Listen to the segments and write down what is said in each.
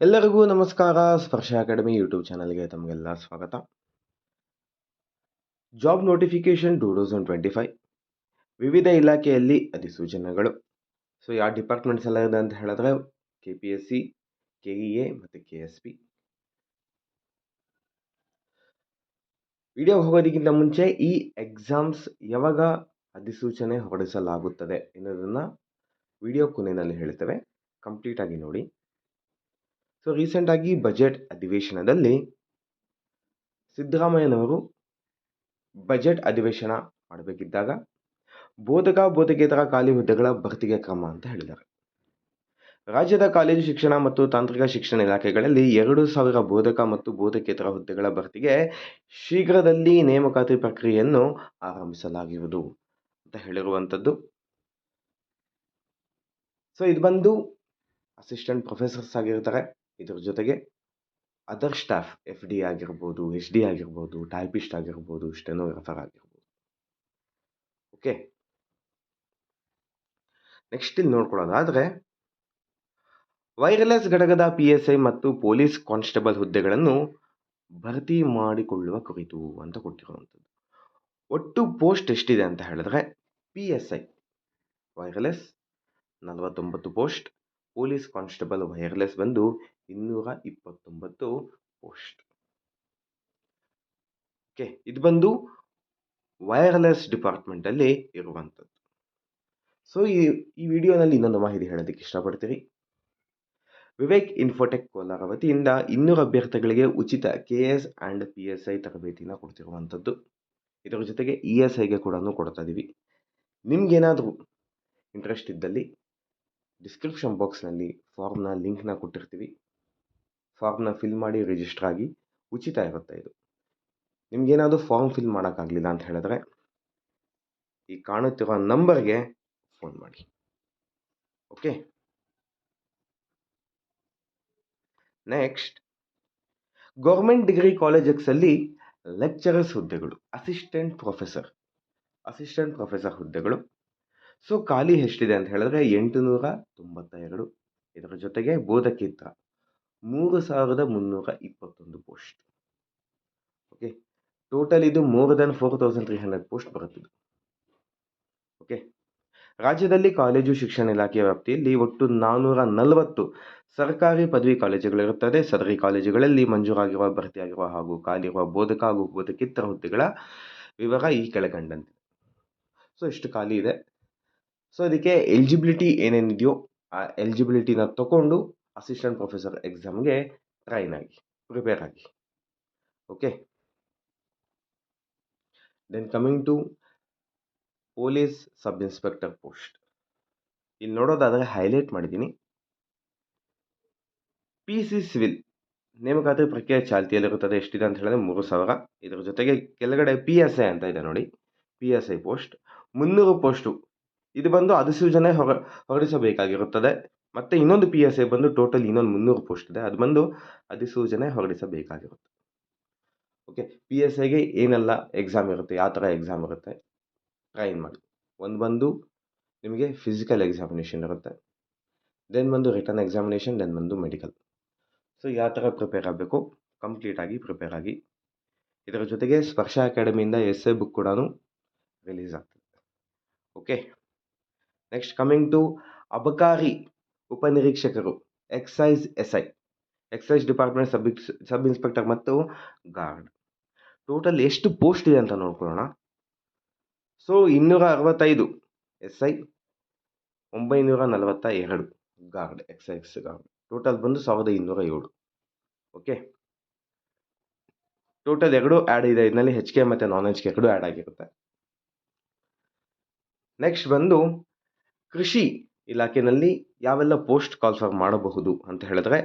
ಎಲ್ಲರಿಗೂ ನಮಸ್ಕಾರ. ಸ್ಪರ್ಶ ಅಕಾಡೆಮಿ ಯೂಟ್ಯೂಬ್ ಚಾನಲ್ಗೆ ತಮಗೆಲ್ಲ ಸ್ವಾಗತ. Job notification two thousand twenty five. ವಿವಿಧ ಇಲಾಖೆಯಲ್ಲಿ ಅಧಿಸೂಚನೆಗಳು. ಸೊ, ಯಾವ ಡಿಪಾರ್ಟ್ಮೆಂಟ್ಸ್ ಎಲ್ಲ ಇದೆ ಅಂತ ಹೇಳಿದ್ರೆ K P S C K E A ಮತ್ತು ಕೆ ಎಸ್ ಪಿ ವಿಡಿಯೋ ಹೋಗೋದಕ್ಕಿಂತ ಮುಂಚೆ ಈ ಎಕ್ಸಾಮ್ಸ್ ಯಾವಾಗ ಅಧಿಸೂಚನೆ ಹೊರಡಿಸಲಾಗುತ್ತದೆ ಎನ್ನುವುದನ್ನು ವಿಡಿಯೋ ಕೊನೆಯಲ್ಲಿ ಹೇಳ್ತೇವೆ. ಕಂಪ್ಲೀಟಾಗಿ ನೋಡಿ. ಸೊ ರೀಸೆಂಟಾಗಿ ಬಜೆಟ್ ಅಧಿವೇಶನದಲ್ಲಿ ಸಿದ್ದರಾಮಯ್ಯನವರು ಬಜೆಟ್ ಅಧಿವೇಶನ ಮಾಡಬೇಕಿದ್ದಾಗ ಬೋಧಕ ಬೋಧಕೇತರ ಖಾಲಿ ಹುದ್ದೆಗಳ ಭರ್ತಿಗೆ ಕ್ರಮ ಅಂತ ಹೇಳಿದ್ದಾರೆ ರಾಜ್ಯದ ಕಾಲೇಜು ಶಿಕ್ಷಣ ಮತ್ತು ತಾಂತ್ರಿಕ ಶಿಕ್ಷಣ ಇಲಾಖೆಗಳಲ್ಲಿ ಎರಡು ಸಾವಿರ ಬೋಧಕ ಮತ್ತು ಬೋಧಕೇತರ ಹುದ್ದೆಗಳ ಭರ್ತಿಗೆ ಶೀಘ್ರದಲ್ಲಿ ನೇಮಕಾತಿ ಪ್ರಕ್ರಿಯೆಯನ್ನು ಆರಂಭಿಸಲಾಗುವುದು ಅಂತ ಹೇಳಿರುವಂಥದ್ದು ಸೊ ಇದು ಬಂದು ಅಸಿಸ್ಟೆಂಟ್ ಪ್ರೊಫೆಸರ್ಸ್ ಆಗಿರ್ತಾರೆ ಇದ್ರ ಜೊತೆಗೆ ಅದರ್ ಸ್ಟಾಫ್ ಎಫ್ ಡಿ ಆಗಿರ್ಬೋದು ಎಚ್ ಡಿ ಆಗಿರ್ಬೋದು ಟೈಪಿಸ್ಟ್ ಆಗಿರ್ಬೋದು ಸ್ಟೆನೋಗ್ರಾಫರ್ ಆಗಿರ್ಬೋದು. ಓಕೆ ನೆಕ್ಸ್ಟ್ ಇಲ್ಲಿ ನೋಡ್ಕೊಳ್ಳೋದಾದರೆ ವೈರ್ಲೆಸ್ ಘಟಕದ ಪಿ ಎಸ್ ಐ ಮತ್ತು ಪೊಲೀಸ್ ಕಾನ್ಸ್ಟೇಬಲ್ ಹುದ್ದೆಗಳನ್ನು ಭರ್ತಿ ಮಾಡಿಕೊಳ್ಳುವ ಕುರಿತು ಅಂತ ಕೊಟ್ಟಿರುವಂಥದ್ದು. ಒಟ್ಟು ಪೋಸ್ಟ್ ಎಷ್ಟಿದೆ ಅಂತ ಹೇಳಿದ್ರೆ ಪಿ ಎಸ್ ಐ ವೈರ್ಲೆಸ್ ನಲವತ್ತೊಂಬತ್ತು ಪೋಸ್ಟ್ ಪೊಲೀಸ್ ಕಾನ್ಸ್ಟೇಬಲ್ ವೈರ್ಲೆಸ್ ಬಂದು ಇನ್ನೂರ ಇಪ್ಪತ್ತೊಂಬತ್ತು ಪೋಸ್ಟ್. ಓಕೆ, ಇದು ಬಂದು ವೈರ್ಲೆಸ್ ಡಿಪಾರ್ಟ್ಮೆಂಟಲ್ಲಿ ಇರುವಂಥದ್ದು. ಸೊ, ಈ ಈ ವಿಡಿಯೋನಲ್ಲಿ ಇನ್ನೊಂದು ಮಾಹಿತಿ ಹೇಳೋದಕ್ಕೆ ಇಷ್ಟಪಡ್ತೀರಿ. ವಿವೇಕ್ ಇನ್ಫೋಟೆಕ್ ಕೋಲಾರ ವತಿಯಿಂದ ಇನ್ನೂರು ಅಭ್ಯರ್ಥಿಗಳಿಗೆ ಉಚಿತ K S and P S I ತರಬೇತಿನ ಕೊಡ್ತಿರುವಂಥದ್ದು. ಇದರ ಜೊತೆಗೆ ಇ ಎಸ್ ಐಗೆ ಕೂಡ ಕೊಡ್ತಾ ಇದ್ದೀವಿ ನಿಮ್ಗೇನಾದರೂ ಇಂಟ್ರೆಸ್ಟ್ ಇದ್ದಲ್ಲಿ ಡಿಸ್ಕ್ರಿಪ್ಷನ್ ಬಾಕ್ಸ್ನಲ್ಲಿ ಫಾರ್ಮ್ನ ಲಿಂಕ್ನ ಕೊಟ್ಟಿರ್ತೀವಿ. ಫಾರ್ಮ್ನ ಫಿಲ್ ಮಾಡಿ ರಿಜಿಸ್ಟರ್ ಆಗಿ ಉಚಿತ ಇರುತ್ತೆ ಇದು. ನಿಮಗೇನಾದರೂ ಫಾರ್ಮ್ ಫಿಲ್ ಮಾಡೋಕ್ಕಾಗಲಿಲ್ಲ ಅಂತ ಹೇಳಿದ್ರೆ ಈ ಕಾಣುತ್ತಿರುವ ನಂಬರ್ಗೆ ಫೋನ್ ಮಾಡಿ. ಓಕೆ ನೆಕ್ಸ್ಟ್ ಗೌರ್ಮೆಂಟ್ ಡಿಗ್ರಿ ಕಾಲೇಜಸ್ಸಲ್ಲಿ ಲೆಕ್ಚರರ್ಸ್ ಹುದ್ದೆಗಳು ಅಸಿಸ್ಟೆಂಟ್ ಪ್ರೊಫೆಸರ್ ಅಸಿಸ್ಟೆಂಟ್ ಪ್ರೊಫೆಸರ್ ಹುದ್ದೆಗಳು. ಸೊ ಖಾಲಿ ಎಷ್ಟಿದೆ ಅಂತ ಹೇಳಿದ್ರೆ ಎಂಟುನೂರ ತೊಂಬತ್ತ ಎರಡು ಇದರ ಜೊತೆಗೆ ಬೋಧಕೇತರ ಮೂರು ಸಾವಿರದ ಮುನ್ನೂರ ಇಪ್ಪತ್ತೊಂದು ಪೋಸ್ಟ್. ಓಕೆ ಟೋಟಲ್ ಇದು more than four thousand three hundred post ಬರುತ್ತಿದ್ದು ಓಕೆ ರಾಜ್ಯದಲ್ಲಿ ಕಾಲೇಜು, ಶಿಕ್ಷಣ ಇಲಾಖೆಯ ವ್ಯಾಪ್ತಿಯಲ್ಲಿ ಒಟ್ಟು ನಾನ್ನೂರ ನಲವತ್ತು ಸರ್ಕಾರಿ ಪದವಿ ಕಾಲೇಜುಗಳಿರುತ್ತದೆ. ಸದರಿ ಕಾಲೇಜುಗಳಲ್ಲಿ ಮಂಜೂರಾಗಿರುವ, ಭರ್ತಿಯಾಗಿರುವ ಹಾಗೂ ಖಾಲಿರುವ ಬೋಧಕ ಹಾಗೂ ಬೋಧಕೇತರ ಹುದ್ದೆಗಳ ವಿವರ ಈ ಕೆಳಕಂಡಂತೆ ಸೊ ಇಷ್ಟು ಖಾಲಿ ಇದೆ. ಸೊ ಅದಕ್ಕೆ ಎಲಿಜಿಬಿಲಿಟಿ ಏನೇನಿದೆಯೋ ಆ ಎಲಿಜಿಬಿಲಿಟಿನ ತಗೊಂಡು ಅಸಿಸ್ಟೆಂಟ್ ಪ್ರೊಫೆಸರ್ ಎಕ್ಸಾಮ್ಗೆ ಟ್ರೈನ್ ಆಗಿ ಪ್ರಿಪೇರ್ ಆಗಿ. Okay then coming to police sub inspector post ಇಲ್ಲಿ ನೋಡೋದಾದರೆ ಹೈಲೈಟ್ ಮಾಡಿದ್ದೀನಿ. ಪಿ ಸಿ ಸಿವಿಲ್ ನೇಮಕಾತಿ ಪ್ರಕ್ರಿಯೆ ಚಾಲ್ತಿಯಲ್ಲಿರುತ್ತದೆ. ಎಷ್ಟಿದೆ ಅಂತ ಹೇಳಿದ್ರೆ ಮೂರು ಸಾವಿರ. ಇದರ ಜೊತೆಗೆ ಕೆಳಗಡೆ ಪಿ ಎಸ್ ಐ ಅಂತ ಇದೆ ನೋಡಿ. ಪಿ ಎಸ್ ಐ ಪೋಸ್ಟ್ ಮುನ್ನೂರು ಪೋಸ್ಟು ಇದು ಬಂದು ಅಧಿಸೂಚನೆ ಹೊರ, ಹೊರಡಿಸಬೇಕಾಗಿರುತ್ತದೆ. ಮತ್ತು ಇನ್ನೊಂದು ಪಿ ಎಸ್ ಐ ಬಂದು ಟೋಟಲ್ ಇನ್ನೊಂದು ಮುನ್ನೂರು ಪೋಸ್ಟ್ ಇದೆ. ಅದು ಬಂದು ಅಧಿಸೂಚನೆ ಹೊರಡಿಸಬೇಕಾಗಿರುತ್ತೆ ಓಕೆ ಪಿ ಎಸ್ ಐಗೆ ಏನೆಲ್ಲ ಎಕ್ಸಾಮ್ ಇರುತ್ತೆ, ಯಾವ ಥರ ಎಕ್ಸಾಮ್ ಇರುತ್ತೆ ಟ್ರೈನ್ ಮಾಡಿ. ಒಂದು ಬಂದು ನಿಮಗೆ ಫಿಸಿಕಲ್ ಎಕ್ಸಾಮಿನೇಷನ್ ಇರುತ್ತೆ. ದೆನ್ ಬಂದು ರಿಟರ್ನ್ ಎಕ್ಸಾಮಿನೇಷನ್ ದೆನ್ ಬಂದು ಮೆಡಿಕಲ್ ಸೊ ಯಾವ ಥರ ಪ್ರಿಪೇರ್ ಆಗಬೇಕು? ಕಂಪ್ಲೀಟಾಗಿ ಪ್ರಿಪೇರ್ ಆಗಿ. ಇದರ ಜೊತೆಗೆ ಸ್ಪರ್ಶ ಅಕಾಡೆಮಿಯಿಂದ ಎಸ್ ಎ ಬುಕ್ ಕೂಡ ರಿಲೀಸ್ ಆಗ್ತದೆ. ಓಕೆ ನೆಕ್ಸ್ಟ್ ಕಮಿಂಗ್ ಟು ಅಬಕಾರಿ ಉಪನಿರೀಕ್ಷಕರು excise S I excise department sub sub inspector ಮತ್ತು ಗಾರ್ಡ್ ಟೋಟಲ್ ಎಷ್ಟು ಪೋಸ್ಟ್ ಇದೆ ಅಂತ ನೋಡ್ಕೊಳ್ಳೋಣ. ಸೊ ಇನ್ನೂರ ಅರವತ್ತೈದು ಎಸ್ ಐ ಒಂಬೈನೂರ ನಲವತ್ತ ಎರಡು ಗಾರ್ಡ್ ಎಕ್ಸೈಸ್ ಗಾರ್ಡ್ ಟೋಟಲ್ ಬಂದು ಸಾವಿರದ ಇನ್ನೂರ ಏಳು ಓಕೆ ಟೋಟಲ್ ಎರಡು ಆ್ಯಡ್ ಇದೆ. ಇದರಲ್ಲಿ ಹೆಚ್ ಕೆ ಮತ್ತು ನಾನ್ ಹೆಚ್ ಕೆ ಎರಡು ಆ್ಯಡ್ ಆಗಿರುತ್ತೆ. ನೆಕ್ಸ್ಟ್ ಬಂದು ಕೃಷಿ ಇಲಾಖೆಯಲ್ಲಿ ಯಾವೆಲ್ಲ ಪೋಸ್ಟ್ ಕಾಲ್ಫರ್ ಮಾಡಬಹುದು ಅಂತ ಹೇಳಿದ್ರೆ,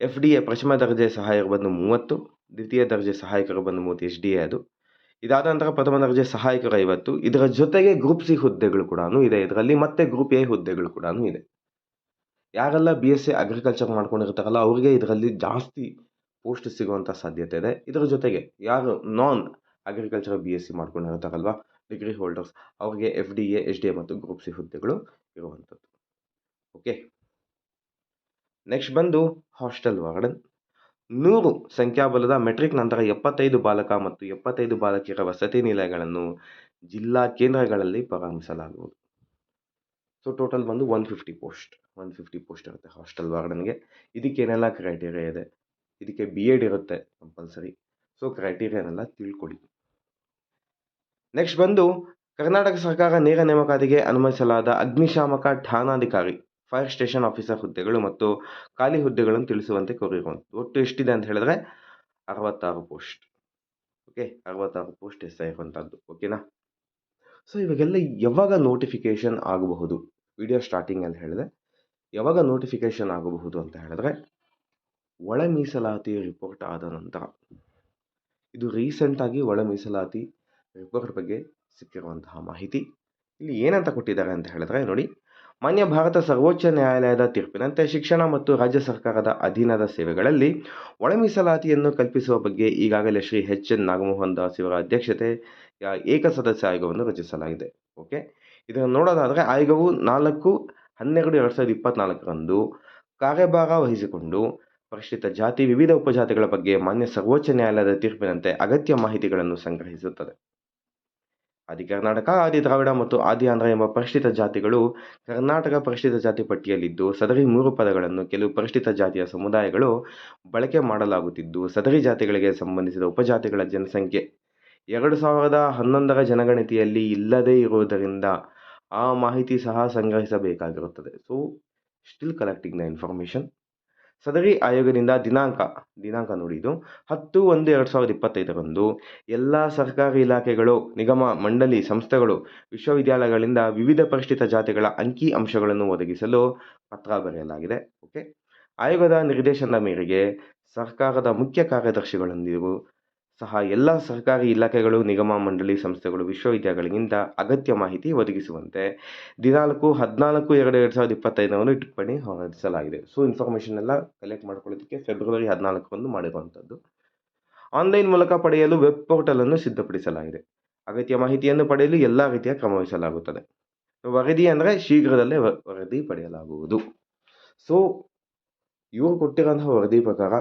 ಎಫ್ ಡಿ ಎ ಪ್ರಥಮ ದರ್ಜೆ ಸಹಾಯಕರು ಬಂದು ಮೂವತ್ತು, ದ್ವಿತೀಯ ದರ್ಜೆ ಸಹಾಯಕರು ಬಂದು ಮೂವತ್ತು, ಎಚ್ ಡಿ ಎ ಅದು. ಇದಾದ ನಂತರ ಪ್ರಥಮ ದರ್ಜೆ ಸಹಾಯಕರು ಐವತ್ತು. ಇದರ ಜೊತೆಗೆ ಗ್ರೂಪ್ ಸಿ ಹುದ್ದೆಗಳು ಕೂಡ ಇದೆ. ಇದರಲ್ಲಿ ಮತ್ತೆ ಗ್ರೂಪ್ ಎ ಹುದ್ದೆಗಳು ಕೂಡ ಇದೆ. ಯಾರೆಲ್ಲ ಬಿ ಎಸ್ ಸಿ ಅಗ್ರಿಕಲ್ಚರ್ ಮಾಡ್ಕೊಂಡಿರ್ತಾರಲ್ಲ, ಅವರಿಗೆ ಇದರಲ್ಲಿ ಜಾಸ್ತಿ ಪೋಸ್ಟ್ ಸಿಗುವಂಥ ಸಾಧ್ಯತೆ ಇದೆ. ಇದರ ಜೊತೆಗೆ ಯಾರು non agriculture B S C ಮಾಡ್ಕೊಂಡಿರ್ತಾರಲ್ವ, degree holders, ಅವ್ರಿಗೆ F D A, H D A ಮತ್ತು ಗ್ರೂಪ್ ಸಿ ಹುದ್ದೆಗಳು ಇರುವಂಥದ್ದು. ಓಕೆ ನೆಕ್ಸ್ಟ್ ಬಂದು ಹಾಸ್ಟೆಲ್ ವಾರ್ಡನ್. ನೂರು ಸಂಖ್ಯಾಬಲದ ಮೆಟ್ರಿಕ್ ನಂತರ ಎಪ್ಪತ್ತೈದು ಬಾಲಕ ಮತ್ತು ಎಪ್ಪತ್ತೈದು ಬಾಲಕಿಯರ ವಸತಿ ನಿಲಯಗಳನ್ನು ಜಿಲ್ಲಾ ಕೇಂದ್ರಗಳಲ್ಲಿ ಪ್ರಾರಂಭಿಸಲಾಗುವುದು. ಸೊ ಟೋಟಲ್ ಬಂದು one fifty post one fifty post ಇರುತ್ತೆ ಹಾಸ್ಟೆಲ್ ವಾರ್ಡನ್ಗೆ. ಇದಕ್ಕೆ ಏನೆಲ್ಲ ಕ್ರೈಟೀರಿಯಾ ಇದೆ? ಇದಕ್ಕೆ ಬಿ ಎಡ್ ಇರುತ್ತೆ ಕಂಪಲ್ಸರಿ ಸೊ ಕ್ರೈಟೀರಿಯಾನೆಲ್ಲ ತಿಳ್ಕೊಳ್ಳಿ. ನೆಕ್ಸ್ಟ್ ಬಂದು ಕರ್ನಾಟಕ ಸರ್ಕಾರ ನೇರ ನೇಮಕಾತಿಗೆ ಅನುಮತಿಸಲಾದ ಅಗ್ನಿಶಾಮಕ ಠಾಣಾಧಿಕಾರಿ, ಫೈರ್ ಸ್ಟೇಷನ್ ಆಫೀಸರ್ ಹುದ್ದೆಗಳು ಮತ್ತು ಖಾಲಿ ಹುದ್ದೆಗಳನ್ನು ತಿಳಿಸುವಂತೆ ಕೋರಿರುವಂಥ ಒಟ್ಟು ಎಷ್ಟಿದೆ ಅಂತ ಹೇಳಿದ್ರೆ ಅರವತ್ತಾರು ಪೋಸ್ಟ್. ಓಕೆ, ಅರವತ್ತಾರು ಪೋಸ್ಟ್ ಎಸ್ ಇರುವಂಥದ್ದು ಓಕೆನಾ? ಸೊ ಇವಾಗೆಲ್ಲ ಯಾವಾಗ ನೋಟಿಫಿಕೇಷನ್ ಆಗಬಹುದು? ವಿಡಿಯೋ ಸ್ಟಾರ್ಟಿಂಗ್ ಅಂತ ಹೇಳಿದೆ. ಯಾವಾಗ ನೋಟಿಫಿಕೇಷನ್ ಆಗಬಹುದು ಅಂತ ಹೇಳಿದ್ರೆ ಒಳ ಮೀಸಲಾತಿ ರಿಪೋರ್ಟ್ ಆದ ನಂತರ. ಇದು ರೀಸೆಂಟಾಗಿ ಒಳ ಮೀಸಲಾತಿ ರಿಪೋರ್ಟ್ ಬಗ್ಗೆ ಸಿಕ್ಕಿರುವಂತಹ ಮಾಹಿತಿ ಇಲ್ಲಿ ಏನಂತ ಕೊಟ್ಟಿದ್ದಾರೆ ಅಂತ ಹೇಳಿದ್ರೆ ನೋಡಿ, ಮಾನ್ಯ ಭಾರತ ಸರ್ವೋಚ್ಚ ನ್ಯಾಯಾಲಯದ ತೀರ್ಪಿನಂತೆ ಶಿಕ್ಷಣ ಮತ್ತು ರಾಜ್ಯ ಸರ್ಕಾರದ ಅಧೀನದ ಸೇವೆಗಳಲ್ಲಿ ಒಳ ಮೀಸಲಾತಿಯನ್ನು ಕಲ್ಪಿಸುವ ಬಗ್ಗೆ ಈಗಾಗಲೇ ಶ್ರೀ ಎಚ್ ಎನ್ ನಾಗಮೋಹನ್ ದಾಸ್ ಇವರ ಏಕ ಏಕಸದಸ್ಯ ಆಯೋಗವನ್ನು ರಚಿಸಲಾಗಿದೆ. ಓಕೆ, ಇದನ್ನು ನೋಡೋದಾದರೆ ಆಯೋಗವು ನಾಲ್ಕು, ಹನ್ನೆರಡು, ಎರಡು ಸಾವಿರದ ಇಪ್ಪತ್ನಾಲ್ಕರಂದು ಕಾರ್ಯಭಾರ ವಹಿಸಿಕೊಂಡು ಪರಿಶಿಷ್ಟ ಜಾತಿ, ವಿವಿಧ ಉಪಜಾತಿಗಳ ಬಗ್ಗೆ ಮಾನ್ಯ ಸರ್ವೋಚ್ಚ ನ್ಯಾಯಾಲಯದ ತೀರ್ಪಿನಂತೆ ಅಗತ್ಯ ಮಾಹಿತಿಗಳನ್ನು ಸಂಗ್ರಹಿಸುತ್ತದೆ. ಆದಿ ಕರ್ನಾಟಕ, ಆದಿ ದ್ರಾವಿಡ ಮತ್ತು ಆದಿ ಆಂಧ್ರ ಎಂಬ ಪರಿಷ್ಠಿತ ಜಾತಿಗಳು ಕರ್ನಾಟಕ ಪರಿಷ್ಠಿತ ಜಾತಿ ಪಟ್ಟಿಯಲ್ಲಿದ್ದು, ಸದರಿ ಮೂರು ಪದಗಳನ್ನು ಕೆಲವು ಪರಿಷ್ಠಿತ ಜಾತಿಯ ಸಮುದಾಯಗಳು ಬಳಕೆ ಮಾಡಲಾಗುತ್ತಿದ್ದು, ಸದರಿ ಜಾತಿಗಳಿಗೆ ಸಂಬಂಧಿಸಿದ ಉಪಜಾತಿಗಳ ಜನಸಂಖ್ಯೆ ಎರಡು ಸಾವಿರದ ಹನ್ನೊಂದರ ಜನಗಣತಿಯಲ್ಲಿ ಇಲ್ಲದೇ ಇರುವುದರಿಂದ ಆ ಮಾಹಿತಿ ಸಹ ಸಂಗ್ರಹಿಸಬೇಕಾಗಿರುತ್ತದೆ. So still collecting the information ಸದರಿ ಆಯೋಗದಿಂದ ದಿನಾಂಕ ದಿನಾಂಕ ನೋಡಿ ಇದು. ಹತ್ತು ಒಂದು ಎರಡು ಸಾವಿರದ ಇಪ್ಪತ್ತೈದರಂದು ಎಲ್ಲ ಸರ್ಕಾರಿ ಇಲಾಖೆಗಳು, ನಿಗಮ, ಮಂಡಳಿ, ಸಂಸ್ಥೆಗಳು, ವಿಶ್ವವಿದ್ಯಾಲಯಗಳಿಂದ ವಿವಿಧ ಪರಿಷ್ಠಿತ ಜಾತಿಗಳ ಅಂಕಿ ಅಂಶಗಳನ್ನು ಒದಗಿಸಲು ಪತ್ರ ಬರೆಯಲಾಗಿದೆ. ಓಕೆ. ಆಯೋಗದ ನಿರ್ದೇಶನದ ಮೇರೆಗೆ ಸರ್ಕಾರದ ಮುಖ್ಯ ಕಾರ್ಯದರ್ಶಿಗಳೊಂದಿಗೂ ಸಹ ಎಲ್ಲ ಸರ್ಕಾರಿ ಇಲಾಖೆಗಳು, ನಿಗಮ, ಮಂಡಳಿ ಸಂಸ್ಥೆಗಳು, ವಿಶ್ವವಿದ್ಯಾಲಯಗಳಿಗಿಂತ ಅಗತ್ಯ ಮಾಹಿತಿ ಒದಗಿಸುವಂತೆ ದಿನಾಲ್ಕು ಹದಿನಾಲ್ಕು ಎರಡು ಎರಡು ಸಾವಿರದ ಇಪ್ಪತ್ತೈದರಂದು ಟಿಪ್ಪಣಿ ಹೊರಡಿಸಲಾಗಿದೆ. ಸೊ ಇನ್ಫಾರ್ಮೇಷನ್ ಎಲ್ಲ ಕಲೆಕ್ಟ್ ಮಾಡ್ಕೊಳ್ಳೋದಕ್ಕೆ ಫೆಬ್ರವರಿ ಹದಿನಾಲ್ಕರಂದು ಮಾಡಿರುವಂಥದ್ದು. ಆನ್ಲೈನ್ ಮೂಲಕ ಪಡೆಯಲು ವೆಬ್ ಪೋರ್ಟಲನ್ನು ಸಿದ್ಧಪಡಿಸಲಾಗಿದೆ. ಅಗತ್ಯ ಮಾಹಿತಿಯನ್ನು ಪಡೆಯಲು ಎಲ್ಲ ರೀತಿಯ ಕ್ರಮವಹಿಸಲಾಗುತ್ತದೆ ವರದಿ ಅಂದರೆ ಶೀಘ್ರದಲ್ಲೇ ವರದಿ ಪಡೆಯಲಾಗುವುದು. ಸೊ ಇವರು ಕೊಟ್ಟಿರೋಂತಹ ವರದಿ ಪ್ರಕಾರ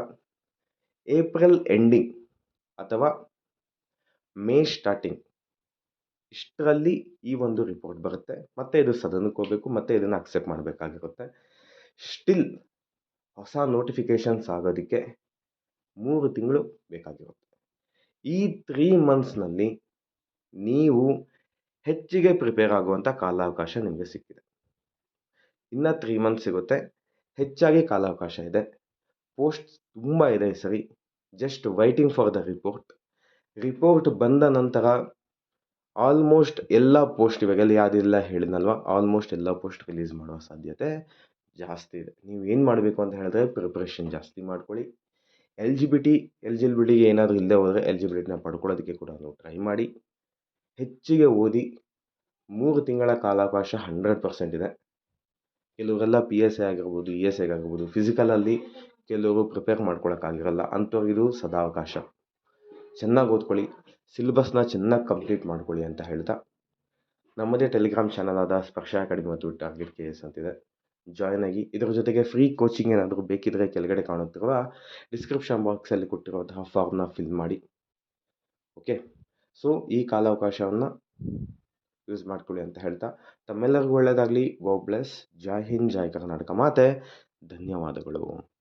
ಏಪ್ರಿಲ್ ಎಂಡಿಂಗ್ ಅಥವಾ ಮೇ ಸ್ಟಾರ್ಟಿಂಗ್ ಇಷ್ಟರಲ್ಲಿ ಈ ಒಂದು ರಿಪೋರ್ಟ್ ಬರುತ್ತೆ. ಮತ್ತೆ ಇದು ಸದನಕ್ಕೆ ಹೋಗಬೇಕು, ಮತ್ತೆ ಇದನ್ನು ಅಕ್ಸೆಪ್ಟ್ ಮಾಡಬೇಕಾಗಿರುತ್ತೆ. ಸ್ಟಿಲ್ ಹೊಸ ನೋಟಿಫಿಕೇಷನ್ಸ್ ಆಗೋದಕ್ಕೆ ಮೂರು ತಿಂಗಳು ಬೇಕಾಗಿರುತ್ತೆ. ಈ ತ್ರೀ ಮಂತ್ಸ್ನಲ್ಲಿ ನೀವು ಹೆಚ್ಚಿಗೆ ಪ್ರಿಪೇರ್ ಆಗುವಂಥ ಕಾಲಾವಕಾಶ ನಿಮಗೆ ಸಿಕ್ಕಿದೆ. ಇನ್ನು ತ್ರೀ ಮಂತ್ಸ್ ಸಿಗುತ್ತೆ. ಹೆಚ್ಚಾಗಿ ಕಾಲಾವಕಾಶ ಇದೆ. ಪೋಸ್ಟ್ ತುಂಬ ಇದೆ ಸರಿ. Just waiting for the report report ಬಂದ ನಂತರ ಆಲ್ಮೋಸ್ಟ್ ಎಲ್ಲ ಪೋಸ್ಟ್ ಇವಾಗೆಲ್ಲ ಯಾವುದೆಲ್ಲ ಹೇಳಿದ್ನಲ್ವ ಆಲ್ಮೋಸ್ಟ್ ಎಲ್ಲ ಪೋಸ್ಟ್ ರಿಲೀಸ್ ಮಾಡುವ ಸಾಧ್ಯತೆ ಜಾಸ್ತಿ ಇದೆ. ನೀವು ಏನು ಮಾಡಬೇಕು ಅಂತ ಹೇಳಿದ್ರೆ ಪ್ರಿಪ್ರೇಷನ್ ಜಾಸ್ತಿ ಮಾಡ್ಕೊಳ್ಳಿ. ಎಲ್ ಜಿ ಬಿ ಟಿ ಎಲಿಜಿಬಿಲಿಟಿಗೆ ಏನಾದರೂ ಇಲ್ಲದೆ ಹೋದರೆ ಎಲಿಜಿಬಿಲಿಟಿನ ಪಡ್ಕೊಳ್ಳೋದಕ್ಕೆ ಕೂಡ ನೀವು ಟ್ರೈ ಮಾಡಿ. ಹೆಚ್ಚಿಗೆ ಓದಿ, ಮೂರು ತಿಂಗಳ ಕಾಲಾವಕಾಶ ಹಂಡ್ರೆಡ್ ಪರ್ಸೆಂಟ್ ಇದೆ. ಕೆಲವರೆಲ್ಲ ಪಿ ಎಸ್ ಎ ಆಗಿರ್ಬೋದು ಇ ಎಸ್ ಎಗೆ ಆಗಿರ್ಬೋದು ಫಿಸಿಕಲಲ್ಲಿ ಕೆಲವರು ಪ್ರಿಪೇರ್ ಮಾಡ್ಕೊಳಕ್ಕಾಗಿರಲ್ಲ ಅಂಥವ್ರಿಗೆ ಇದು ಸದಾವಕಾಶ ಚೆನ್ನಾಗಿ ಓದ್ಕೊಳ್ಳಿ. ಸಿಲೆಬಸ್ನ ಚೆನ್ನಾಗಿ ಕಂಪ್ಲೀಟ್ ಮಾಡ್ಕೊಳ್ಳಿ ಅಂತ ಹೇಳ್ತಾ. ನಮ್ಮದೇ ಟೆಲಿಗ್ರಾಮ್ ಚಾನಲ್ ಆದ ಸ್ಪರ್ಶ ಅಕಾಡೆಮಿ ಮತ್ತು ಟಾರ್ಗೆಟ್ ಕೆ ಎಸ್ ಅಂತಿದೆ. ಜಾಯ್ನ್ ಆಗಿ ಇದರ ಜೊತೆಗೆ ಫ್ರೀ ಕೋಚಿಂಗ್ ಏನಾದರೂ ಬೇಕಿದ್ದರೆ ಕೆಳಗಡೆ ಕಾಣುತ್ತಿರುವ ಡಿಸ್ಕ್ರಿಪ್ಷನ್ ಬಾಕ್ಸಲ್ಲಿ ಕೊಟ್ಟಿರುವಂತಹ ಫಾರ್ಮ್ನ ಫಿಲ್ ಮಾಡಿ. ಓಕೆ ಸೊ ಈ ಕಾಲಾವಕಾಶವನ್ನು ಯೂಸ್ ಮಾಡ್ಕೊಳ್ಳಿ ಅಂತ ಹೇಳ್ತಾ. ತಮ್ಮೆಲ್ಲರಿಗೂ ಒಳ್ಳೆಯದಾಗಲಿ ಗೋ ಬ್ಲೆಸ್ ಜೈ ಹಿಂದ್, ಜೈ ಕರ್ನಾಟಕ. ಮಾತೆ, ಧನ್ಯವಾದಗಳು.